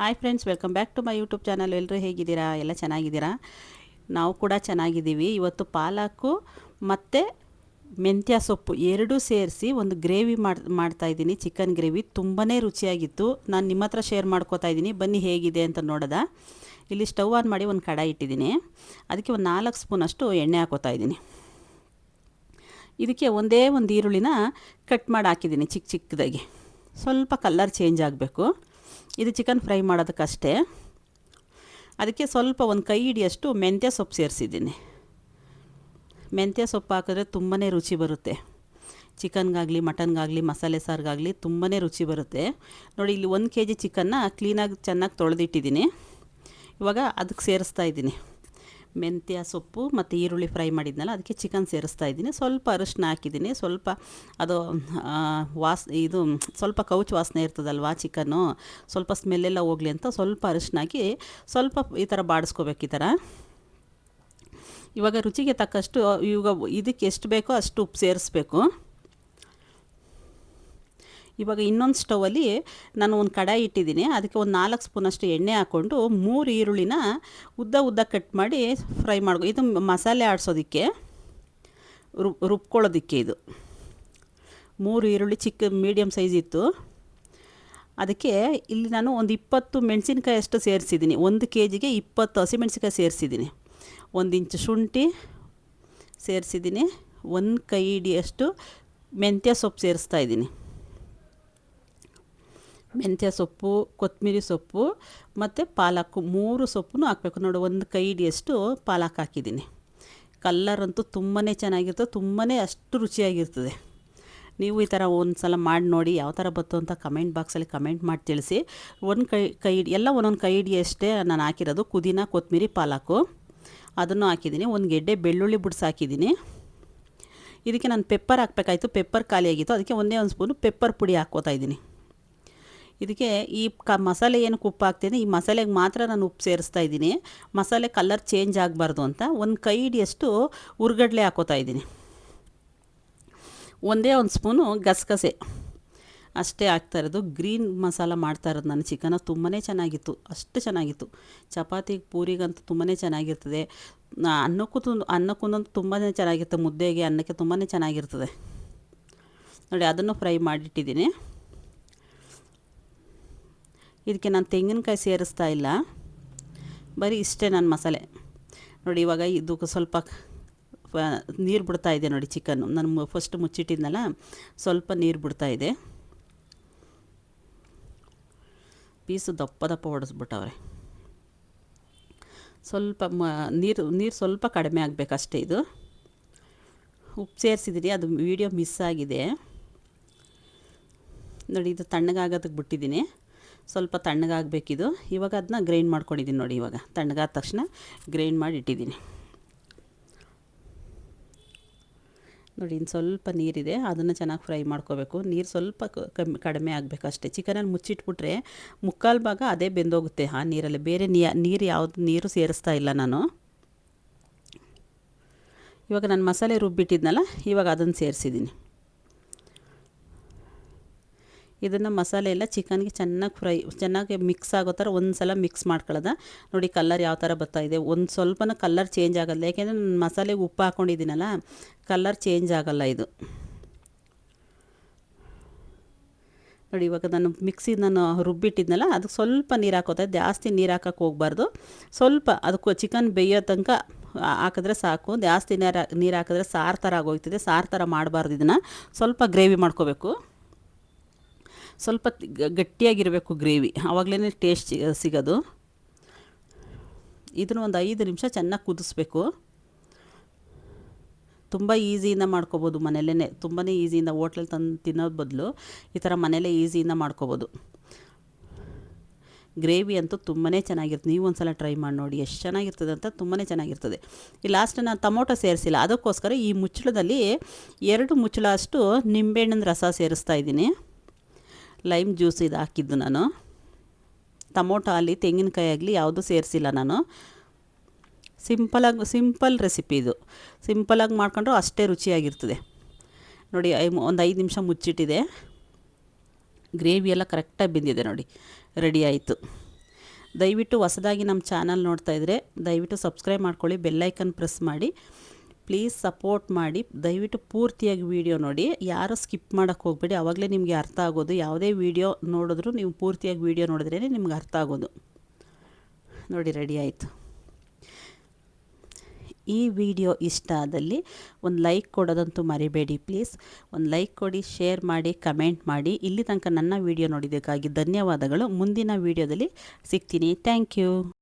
Hi friends welcome back to my YouTube channel ಎಲ್ಲರೂ ಹೇಗಿದ್ದೀರಾ? ಎಲ್ಲ ಚೆನ್ನಾಗಿದ್ದೀರಾ? ನಾವು ಕೂಡ ಚೆನ್ನಾಗಿದ್ದೀವಿ. ಇವತ್ತು ಪಾಲಕು ಮತ್ತು ಮೆಂತ್ಯ ಸೊಪ್ಪು ಎರಡೂ ಸೇರಿಸಿ ಒಂದು ಗ್ರೇವಿ ಮಾಡಿ ಮಾಡ್ತಾಯಿದ್ದೀನಿ ಚಿಕನ್ ಗ್ರೇವಿ ತುಂಬಾ ರುಚಿಯಾಗಿತ್ತು. ನಾನು ನಿಮ್ಮ ಹತ್ರ ಶೇರ್ ಮಾಡ್ಕೋತಾ ಇದ್ದೀನಿ. ಬನ್ನಿ ಹೇಗಿದೆ ಅಂತ ನೋಡೋದ. ಇಲ್ಲಿ ಸ್ಟವ್ ಆನ್ ಮಾಡಿ ಒಂದು ಕಡಾಯಿ ಇಟ್ಟಿದ್ದೀನಿ. ಅದಕ್ಕೆ ಒಂದು ನಾಲ್ಕು ಸ್ಪೂನಷ್ಟು ಎಣ್ಣೆ ಹಾಕೋತಾ ಇದ್ದೀನಿ. ಇದಕ್ಕೆ ಒಂದೇ ಒಂದು ಈರುಳ್ಳಿನ ಕಟ್ ಮಾಡಿ ಹಾಕಿದ್ದೀನಿ ಚಿಕ್ಕ ಚಿಕ್ಕದಾಗಿ. ಸ್ವಲ್ಪ ಕಲರ್ ಚೇಂಜ್ ಆಗಬೇಕು. ಇದು ಚಿಕನ್ ಫ್ರೈ ಮಾಡೋದಕ್ಕಷ್ಟೇ. ಅದಕ್ಕೆ ಸ್ವಲ್ಪ ಒಂದು ಕೈ ಹಿಡಿಯಷ್ಟು ಮೆಂತ್ಯ ಸೊಪ್ಪು ಸೇರಿಸಿದ್ದೀನಿ. ಮೆಂತ್ಯ ಸೊಪ್ಪು ಹಾಕಿದ್ರೆ ತುಂಬಾ ರುಚಿ ಬರುತ್ತೆ. ಚಿಕನ್ಗಾಗಲಿ, ಮಟನ್ಗಾಗಲಿ, ಮಸಾಲೆ ಸಾರಿಗಾಗಲಿ ತುಂಬಾ ರುಚಿ ಬರುತ್ತೆ. ನೋಡಿ, ಇಲ್ಲಿ ಒಂದು ಕೆ ಜಿ ಚಿಕನ್ನ ಕ್ಲೀನಾಗಿ ಚೆನ್ನಾಗಿ ತೊಳೆದಿಟ್ಟಿದ್ದೀನಿ. ಇವಾಗ ಅದಕ್ಕೆ ಸೇರಿಸ್ತಾ ಇದ್ದೀನಿ. ಮೆಂತ್ಯ ಸೊಪ್ಪು ಮತ್ತು ಈರುಳ್ಳಿ ಫ್ರೈ ಮಾಡಿದ್ನಲ್ಲ, ಅದಕ್ಕೆ ಚಿಕನ್ ಸೇರಿಸ್ತಾ ಇದ್ದೀನಿ. ಸ್ವಲ್ಪ ಅರಿಶಿನ ಹಾಕಿದ್ದೀನಿ. ಸ್ವಲ್ಪ ಅದು ವಾಸ್, ಇದು ಸ್ವಲ್ಪ ಕೌಚ್ ವಾಸನೆ ಇರ್ತದಲ್ವಾ ಚಿಕನ್ನು? ಸ್ವಲ್ಪ ಸ್ಮೆಲ್ಲೆಲ್ಲ ಹೋಗಲಿ ಅಂತ ಸ್ವಲ್ಪ ಅರಿಶಿನ ಹಾಕಿ ಸ್ವಲ್ಪ ಈ ಥರ ಬಾಡಿಸ್ಕೋಬೇಕು ಈ ಥರ. ಇವಾಗ ರುಚಿಗೆ ತಕ್ಕಷ್ಟು ಇವಾಗ ಇದಕ್ಕೆ ಎಷ್ಟು ಬೇಕೋ ಅಷ್ಟು ಉಪ್ಪು ಸೇರಿಸ್ಬೇಕು. ಇವಾಗ ಇನ್ನೊಂದು ಸ್ಟೌವಲ್ಲಿ ನಾನು ಒಂದು ಕಡಾಯಿ ಇಟ್ಟಿದ್ದೀನಿ. ಅದಕ್ಕೆ ಒಂದು ನಾಲ್ಕು ಸ್ಪೂನಷ್ಟು ಎಣ್ಣೆ ಹಾಕ್ಕೊಂಡು ಮೂರು ಈರುಳ್ಳಿನ ಉದ್ದ ಉದ್ದ ಕಟ್ ಮಾಡಿ ಫ್ರೈ ಮಾಡ್ಕೊ, ಇದು ಮಸಾಲೆ ಆಡಿಸೋದಕ್ಕೆ ರುಬ್ ರುಬ್ಕೊಳ್ಳೋದಕ್ಕೆ ಇದು. ಮೂರು ಈರುಳ್ಳಿ ಚಿಕ್ಕ ಮೀಡಿಯಮ್ ಸೈಜ್ ಇತ್ತು. ಅದಕ್ಕೆ ಇಲ್ಲಿ ನಾನು ಒಂದು ಇಪ್ಪತ್ತು ಮೆಣಸಿನ್ಕಾಯಿ ಅಷ್ಟು ಸೇರಿಸಿದ್ದೀನಿ. ಒಂದು ಕೆ ಜಿಗೆ ಇಪ್ಪತ್ತು ಹಸಿಮೆಣ್ಸಿನ್ಕಾಯಿ ಸೇರಿಸಿದ್ದೀನಿ. ಒಂದು ಇಂಚು ಶುಂಠಿ ಸೇರಿಸಿದ್ದೀನಿ. ಒಂದು ಕೈ ಹಿಡಿಯಷ್ಟು ಮೆಂತ್ಯ ಸೊಪ್ಪು ಸೇರಿಸ್ತಾ ಇದ್ದೀನಿ. ಮೆಂತ್ಯ ಸೊಪ್ಪು, ಕೊತ್ತಂಬರಿ ಸೊಪ್ಪು ಮತ್ತು ಪಾಲಕ್ಕು ಮೂರು ಸೊಪ್ಪು ಹಾಕಬೇಕು. ನೋಡಿ, ಒಂದು ಕೈ ಹಿಡಿಯಷ್ಟು ಪಾಲಕ್ ಹಾಕಿದ್ದೀನಿ. ಕಲ್ಲರ್ ಅಂತೂ ತುಂಬಾ ಚೆನ್ನಾಗಿರ್ತದೆ ತುಂಬಾ ಅಷ್ಟು ರುಚಿಯಾಗಿರ್ತದೆ. ನೀವು ಈ ಥರ ಒಂದು ಸಲ ಮಾಡಿ ನೋಡಿ, ಯಾವ ಥರ ಬಂತು ಅಂತ ಕಮೆಂಟ್ ಬಾಕ್ಸಲ್ಲಿ ಕಮೆಂಟ್ ಮಾಡಿ ತಿಳಿಸಿ. ಒಂದು ಕೈ ಕೈ, ಎಲ್ಲ ಒಂದೊಂದು ಕೈ ಹಿಡಿಯಷ್ಟೇ ನಾನು ಹಾಕಿರೋದು ಕುದಿನ ಕೊತ್ತಂಬರಿ, ಪಾಲಕು. ಅದನ್ನು ಹಾಕಿದ್ದೀನಿ. ಒಂದು ಗೆಡ್ಡೆ ಬೆಳ್ಳುಳ್ಳಿ ಬಿಡಿಸಾಕಿದ್ದೀನಿ ಇದಕ್ಕೆ ನಾನು ಪೆಪ್ಪರ್ ಹಾಕಬೇಕಾಯ್ತು. ಪೆಪ್ಪರ್ ಖಾಲಿಯಾಗಿತ್ತು. ಅದಕ್ಕೆ ಒಂದೇ ಒಂದು ಸ್ಪೂನು ಪೆಪ್ಪರ್ ಪುಡಿ ಹಾಕ್ಕೋತಾ ಇದ್ದೀನಿ. ಇದಕ್ಕೆ ಈ ಕ ಮಸಾಲೆ ಏನಕ್ಕೆ ಉಪ್ಪು ಹಾಕ್ತೀನಿ, ಈ ಮಸಾಲೆಗೆ ಮಾತ್ರ ನಾನು ಉಪ್ಪು ಸೇರಿಸ್ತಾ ಇದ್ದೀನಿ. ಮಸಾಲೆ ಕಲರ್ ಚೇಂಜ್ ಆಗಬಾರ್ದು ಅಂತ ಒಂದು ಕೈ ಹಿಡಿಯಷ್ಟು ಉರ್ಗಡ್ಲೆ ಹಾಕೋತಾ ಇದ್ದೀನಿ. ಒಂದೇ ಒಂದು ಸ್ಪೂನು ಗಸಗಸೆ. ಅಷ್ಟೇ ಹಾಕ್ತಾ ಇರೋದು. ಗ್ರೀನ್ ಮಸಾಲ ಮಾಡ್ತಾ ಇರೋದು ನನ್ನ ಚಿಕನ ತುಂಬಾ ಚೆನ್ನಾಗಿತ್ತು. ಅಷ್ಟು ಚೆನ್ನಾಗಿತ್ತು. ಚಪಾತಿ ಪೂರಿಗಂತೂ ತುಂಬಾ ಚೆನ್ನಾಗಿರ್ತದೆ. ಅನ್ನಕ್ಕೂ ತು ಅನ್ನಕ್ಕೂಂತೂ ತುಂಬಾ ಚೆನ್ನಾಗಿರ್ತದೆ ಮುದ್ದೆಗೆ ಅನ್ನಕ್ಕೆ ತುಂಬಾ ಚೆನ್ನಾಗಿರ್ತದೆ. ನೋಡಿ, ಅದನ್ನು ಫ್ರೈ ಮಾಡಿಟ್ಟಿದ್ದೀನಿ. ಇದಕ್ಕೆ ನಾನು ತೆಂಗಿನಕಾಯಿ ಸೇರಿಸ್ತಾ ಇಲ್ಲ. ಬರೀ ಇಷ್ಟೇ ನನ್ನ ಮಸಾಲೆ. ನೋಡಿ ಇವಾಗ ಇದು ಸ್ವಲ್ಪ ನೀರು ಬಿಡ್ತಾ ಇದೆ ನೋಡಿ ಚಿಕನ್ನು. ನಾನು ಫಸ್ಟ್ ಮುಚ್ಚಿಟ್ಟಿದ್ನಲ್ಲ, ಸ್ವಲ್ಪ ನೀರು ಬಿಡ್ತಾ ಇದೆ. ಪೀಸು ದಪ್ಪ ದಪ್ಪ ಹೊಡೆಸ್ಬಿಟ್ಟವ್ರೆ ಸ್ವಲ್ಪ ಮ ನೀರು ನೀರು ಸ್ವಲ್ಪ ಕಡಿಮೆ ಆಗಬೇಕಷ್ಟೇ ಇದು. ಉಪ್ಪು ಸೇರಿಸಿದ್ದೀನಿ ಅದು ವೀಡಿಯೋ ಮಿಸ್ ಆಗಿದೆ. ನೋಡಿ ಇದು ತಣ್ಣಗಾಗೋದಕ್ಕೆ ಬಿಟ್ಟಿದ್ದೀನಿ. ಸ್ವಲ್ಪ ತಣ್ಣಗಾಗಬೇಕಿದು. ಇವಾಗ ಅದನ್ನ ಗ್ರೈಂಡ್ ಮಾಡ್ಕೊಂಡಿದ್ದೀನಿ ನೋಡಿ ಇವಾಗ. ತಣ್ಣಗಾದ ತಕ್ಷಣ ಗ್ರೈಂಡ್ ಮಾಡಿ ಇಟ್ಟಿದ್ದೀನಿ ನೋಡಿ ಇನ್ನು ಸ್ವಲ್ಪ ನೀರಿದೆ. ಅದನ್ನು ಚೆನ್ನಾಗಿ ಫ್ರೈ ಮಾಡ್ಕೋಬೇಕು. ನೀರು ಸ್ವಲ್ಪ ಕಮ್ಮಿ, ಕಡಿಮೆ ಆಗಬೇಕು ಅಷ್ಟೇ. ಚಿಕನಲ್ಲಿ ಮುಚ್ಚಿಟ್ಬಿಟ್ರೆ ಮುಕ್ಕಾಲು ಭಾಗ ಅದೇ ಬೆಂದೋಗುತ್ತೆ. ಆ ನೀರಲ್ಲಿ ಬೇರೆ ನೀರು ಯಾವುದು, ನೀರು ಸೇರಿಸ್ತಾ ಇಲ್ಲ ನಾನು. ಇವಾಗ ನಾನು ಮಸಾಲೆ ರುಬ್ಬಿಟ್ಟಿದ್ನಲ್ಲ, ಇವಾಗ ಅದನ್ನು ಸೇರಿಸಿದ್ದೀನಿ ಇದನ್ನು ಮಸಾಲೆ ಎಲ್ಲ ಚಿಕನ್ಗೆ ಚೆನ್ನಾಗಿ ಫ್ರೈ, ಚೆನ್ನಾಗಿ ಮಿಕ್ಸ್ ಆಗೋ ಥರ ಒಂದು ಸಲ ಮಿಕ್ಸ್ ಮಾಡ್ಕೊಳ್ಳೋದ. ನೋಡಿ ಕಲ್ಲರ್ ಯಾವ ಥರ ಬರ್ತಾ ಇದೆ. ಒಂದು ಸ್ವಲ್ಪನೂ ಕಲ್ಲರ್ ಚೇಂಜ್ ಆಗೋಲ್ಲ. ಯಾಕೆಂದರೆ ನಾನು ಮಸಾಲೆಗೆ ಉಪ್ಪು ಹಾಕ್ಕೊಂಡಿದ್ದೀನಲ್ಲ ಕಲ್ಲರ್ ಚೇಂಜ್ ಆಗೋಲ್ಲ ಇದು. ನೋಡಿ ಇವಾಗ ನಾನು ಮಿಕ್ಸಿ ನಾನು ರುಬ್ಬಿಟ್ಟಿದ್ನಲ್ಲ, ಅದಕ್ಕೆ ಸ್ವಲ್ಪ ನೀರು ಹಾಕೋತಾ ಜಾಸ್ತಿ ನೀರು ಹಾಕೋಕ್ಕೆ ಹೋಗ್ಬಾರ್ದು. ಸ್ವಲ್ಪ ಅದಕ್ಕೆ ಚಿಕನ್ ಬೇಯೋ ತನಕ ಹಾಕಿದ್ರೆ ಸಾಕು. ಜಾಸ್ತಿ ನೀರು ನೀರು ಹಾಕಿದ್ರೆ ಸಾರು ಥರ ಆಗೋಗ್ತದೆ. ಸಾರು ಥರ ಮಾಡಬಾರ್ದು ಇದನ್ನು. ಸ್ವಲ್ಪ ಗ್ರೇವಿ ಮಾಡ್ಕೋಬೇಕು. ಸ್ವಲ್ಪ ಗಟ್ಟಿಯಾಗಿರಬೇಕು ಗ್ರೇವಿ. ಆವಾಗಲೇ ಟೇಸ್ಟ್ ಸಿಗೋದು. ಇದನ್ನು ಒಂದು ಐದು ನಿಮಿಷ ಚೆನ್ನಾಗಿ ಕುದಿಸ್ಬೇಕು. ತುಂಬ ಈಸಿಯಿಂದ ಮಾಡ್ಕೋಬೋದು ಮನೆಯಲ್ಲೇ ತುಂಬಾ ಈಸಿಯಿಂದ ಹೋಟ್ಲಲ್ಲಿ ತಂದು ತಿನ್ನೋದು ಬದಲು ಈ ಥರ ಮನೆಯಲ್ಲೇ ಈಸಿಯಿಂದ ಮಾಡ್ಕೋಬೋದು. ಗ್ರೇವಿ ಅಂತೂ ತುಂಬಾ ಚೆನ್ನಾಗಿರ್ತದೆ ನೀವು ಒಂದು ಸಲ ಟ್ರೈ ಮಾಡಿ ನೋಡಿ ಎಷ್ಟು ಚೆನ್ನಾಗಿರ್ತದೆ ಅಂತ ತುಂಬಾ ಚೆನ್ನಾಗಿರ್ತದೆ. ಈ ಲಾಸ್ಟ್ ನಾನು ಟೊಮೊಟೊ ಸೇರಿಸಿಲ್ಲ. ಅದಕ್ಕೋಸ್ಕರ ಈ ಮುಚ್ಚಳದಲ್ಲಿ ಎರಡು ಮುಚ್ಚಳ ಅಷ್ಟು ನಿಂಬೆಹಣ್ಣಿನ ರಸ ಸೇರಿಸ್ತಾ ಇದ್ದೀನಿ. ಲೈಮ್ ಜ್ಯೂಸ್ ಇದು ಹಾಕಿದ್ದು ನಾನು. ಟೊಮೊಟೊ ಆಗಲಿ ತೆಂಗಿನಕಾಯಿ ಆಗಲಿ ಯಾವುದೂ ಸೇರಿಸಿಲ್ಲ ನಾನು. ಸಿಂಪಲಾಗಿ ಸಿಂಪಲ್ ರೆಸಿಪಿ ಇದು. ಸಿಂಪಲಾಗಿ ಮಾಡ್ಕೊಂಡ್ರು ಅಷ್ಟೇ ರುಚಿಯಾಗಿರ್ತದೆ. ನೋಡಿ, ಐ, ಒಂದು ಐದು ನಿಮಿಷ ಮುಚ್ಚಿಟ್ಟಿದೆ. ಗ್ರೇವಿ ಎಲ್ಲ ಕರೆಕ್ಟಾಗಿ ಬೆಂದಿದೆ ನೋಡಿ. ರೆಡಿ ಆಯಿತು. ದಯವಿಟ್ಟು ಹೊಸದಾಗಿ ನಮ್ಮ ಚಾನಲ್ ನೋಡ್ತಾ ಇದ್ದರೆ ದಯವಿಟ್ಟು ಸಬ್ಸ್ಕ್ರೈಬ್ ಮಾಡ್ಕೊಳ್ಳಿ ಬೆಲ್ಲೈಕನ್ ಪ್ರೆಸ್ ಮಾಡಿ. ಪ್ಲೀಸ್ ಸಪೋರ್ಟ್ ಮಾಡಿ, ದಯವಿಟ್ಟು ಪೂರ್ತಿಯಾಗಿ ವೀಡಿಯೋ ನೋಡಿ. ಯಾರು ಸ್ಕಿಪ್ ಮಾಡೋಕ್ಕೆ ಹೋಗಬೇಡಿ ಆವಾಗಲೇ ನಿಮಗೆ ಅರ್ಥ ಆಗೋದು. ಯಾವುದೇ ವೀಡಿಯೋ ನೋಡಿದ್ರೂ ನೀವು ಪೂರ್ತಿಯಾಗಿ ವಿಡಿಯೋ ನೋಡಿದ್ರೇ ನಿಮ್ಗೆ ಅರ್ಥ ಆಗೋದು. ನೋಡಿ, ರೆಡಿ ಆಯಿತು. ಈ ವಿಡಿಯೋ ಇಷ್ಟ ಆದಲ್ಲಿ ಒಂದು ಲೈಕ್ ಕೊಡೋದಂತೂ ಮರಿಬೇಡಿ ಪ್ಲೀಸ್. ಒಂದು ಲೈಕ್ ಕೊಡಿ, ಶೇರ್ ಮಾಡಿ, ಕಮೆಂಟ್ ಮಾಡಿ. ಇಲ್ಲಿ ತನಕ ನನ್ನ ವಿಡಿಯೋ ನೋಡಿದ್ದಕ್ಕಾಗಿ ಧನ್ಯವಾದಗಳು. ಮುಂದಿನ ವಿಡಿಯೋದಲ್ಲಿ ಸಿಗ್ತೀನಿ. Thank you.